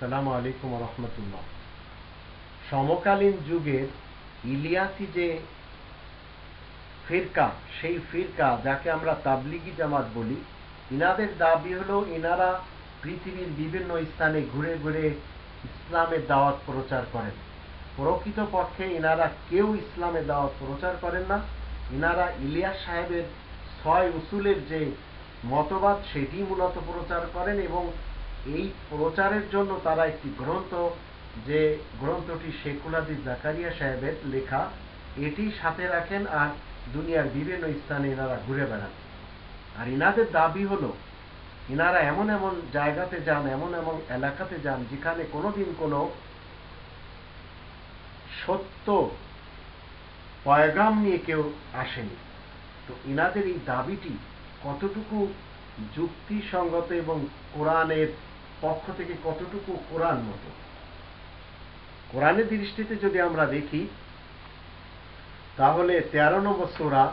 সালাম আলাইকুম রহমতুল্লাহ। সমকালীন যুগের ইলিয়াসি যে ফিরকা, সেই ফিরকা যাকে আমরা তাবলিগি জামাত বলি, ইনাদের দাবি হলো ইনারা পৃথিবীর বিভিন্ন স্থানে ঘুরে ঘুরে ইসলামের দাওয়াত প্রচার করেন। প্রকৃত পক্ষে ইনারা কেউ ইসলামের দাওয়াত প্রচার করেন না। ইনারা ইলিয়াস সাহেবের ছয় উসুলের যে মতবাদ সেটি মূলত প্রচার করেন এবং এই প্রচারের জন্য তারা একটি গ্রন্থ, যে গ্রন্থটি শেখুলাদি জাকারিয়া সাহেবের লেখা, এটি সাথে রাখেন আর দুনিয়ার বিভিন্ন স্থানে এনারা ঘুরে বেড়ান। আর ইনাদের দাবি হলো ইনারা এমন এমন জায়গাতে যান, এমন এমন এলাকাতে যান, যেখানে কোনোদিন কোনো সত্য পয়গাম নিয়ে কেউ আসেনি। তো ইনাদের এই দাবিটি কতটুকু যুক্তিসঙ্গত এবং কোরআনের পক্ষ থেকে কতটুকু কোরআন মতো? কোরআনের দৃষ্টিতে যদি আমরা দেখি, তাহলে তেরো নম্বর সোরা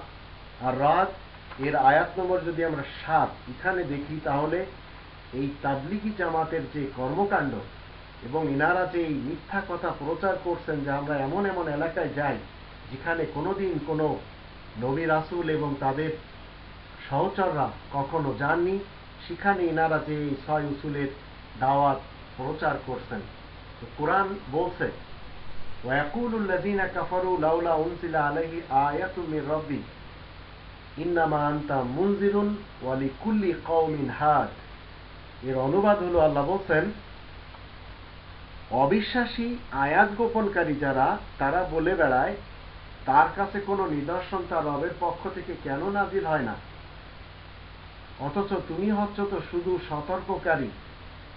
আর রাত এর আয়াত নম্বর যদি আমরা সাত এখানে দেখি, তাহলে এই তাবলিগি জামাতের যে কর্মকাণ্ড এবং ইনারা যে এই মিথ্যা কথা প্রচার করছেন যে আমরা এমন এমন এলাকায় যাই যেখানে কোনোদিন কোনো নবী রাসুল এবং তাদের সহচররা কখনো যাননি সেখানে ইনারা যে এই ছয় উসুলের দাওয়াত প্রচার করছেন তো কোরআন বলছে ويقول الذين كفروا لولا أنزل عليه آية من ربي إنما أنت منذر ولكل قوم هاد এর অনুবাদ হলো আল্লাহ বলছেন অবিশ্বাসী আয়াত গোপনকারী যারা তারা বলে বেড়ায় তার কাছে কোনো নিদর্শন তার রবের পক্ষ থেকে কেন নাজিল হয় না অথচ তুমি হচ্ছ তো শুধু সতর্ককারী।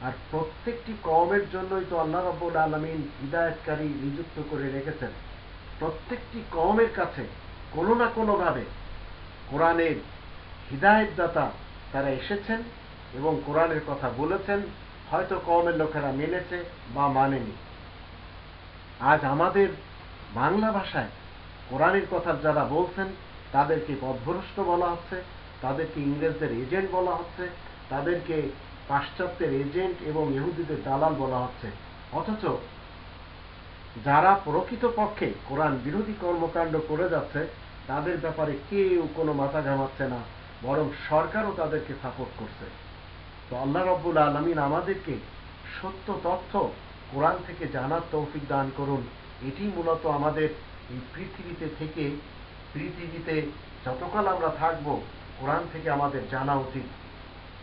আর প্রত্যেকটি কমের জন্যই তো আল্লাহ রব্বুল আলমিন হৃদায়তকারী নিযুক্ত করে রেখেছেন। প্রত্যেকটি কমের কাছে কোনো না কোনোভাবে কোরআনের হৃদায়তদাতা তারা এসেছেন এবং কোরআনের কথা বলেছেন, হয়তো কমের লোকেরা মেনেছে বা মানেনি। আজ আমাদের বাংলা ভাষায় কোরআনের কথা যারা বলছেন, তাদেরকে পথভ্রষ্ট বলা হচ্ছে। তাদেরকে ইংরেজদের এজেন্ট বলা হচ্ছে, তাদেরকে পাশ্চাত্যের এজেন্ট এবং ইহুদিদের দালাল বলা হচ্ছে। অথচ যারা প্রকৃত পক্ষে কোরআন বিরোধী কর্মকাণ্ড করে যাচ্ছে, তাদের ব্যাপারে কেউ কোনো মাথা ঘামাচ্ছে না, বরং সরকারও তাদেরকে সাপোর্ট করছে। তো আল্লাহ রব্বুল আলমিন আমাদেরকে সত্য তথ্য কোরআন থেকে জানার তৌফিক দান করুন। এটি মূলত আমাদের এই পৃথিবীতে থেকে, পৃথিবীতে যতকাল আমরা থাকব কোরআন থেকে আমাদের জানা উচিত।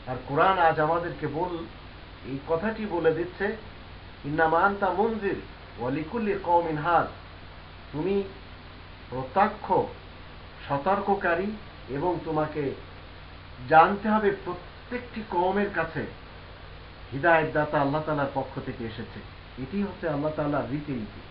আর কোরআন আজ আমাদেরকে বল, এই কথাটি বলে দিচ্ছে ইন্নামান্তা মঞ্জির ওয়ালিকুল্লি কৌমিন হাত তুমি প্রত্যক্ষ, সতর্ককারী এবং তোমাকে জানতে হবে প্রত্যেকটি কৌমের কাছে। হৃদায়ত দাতা আল্লাহ তালার পক্ষ থেকে এসেছে। এটি হচ্ছে আল্লাহ তালার রীতিনীতি।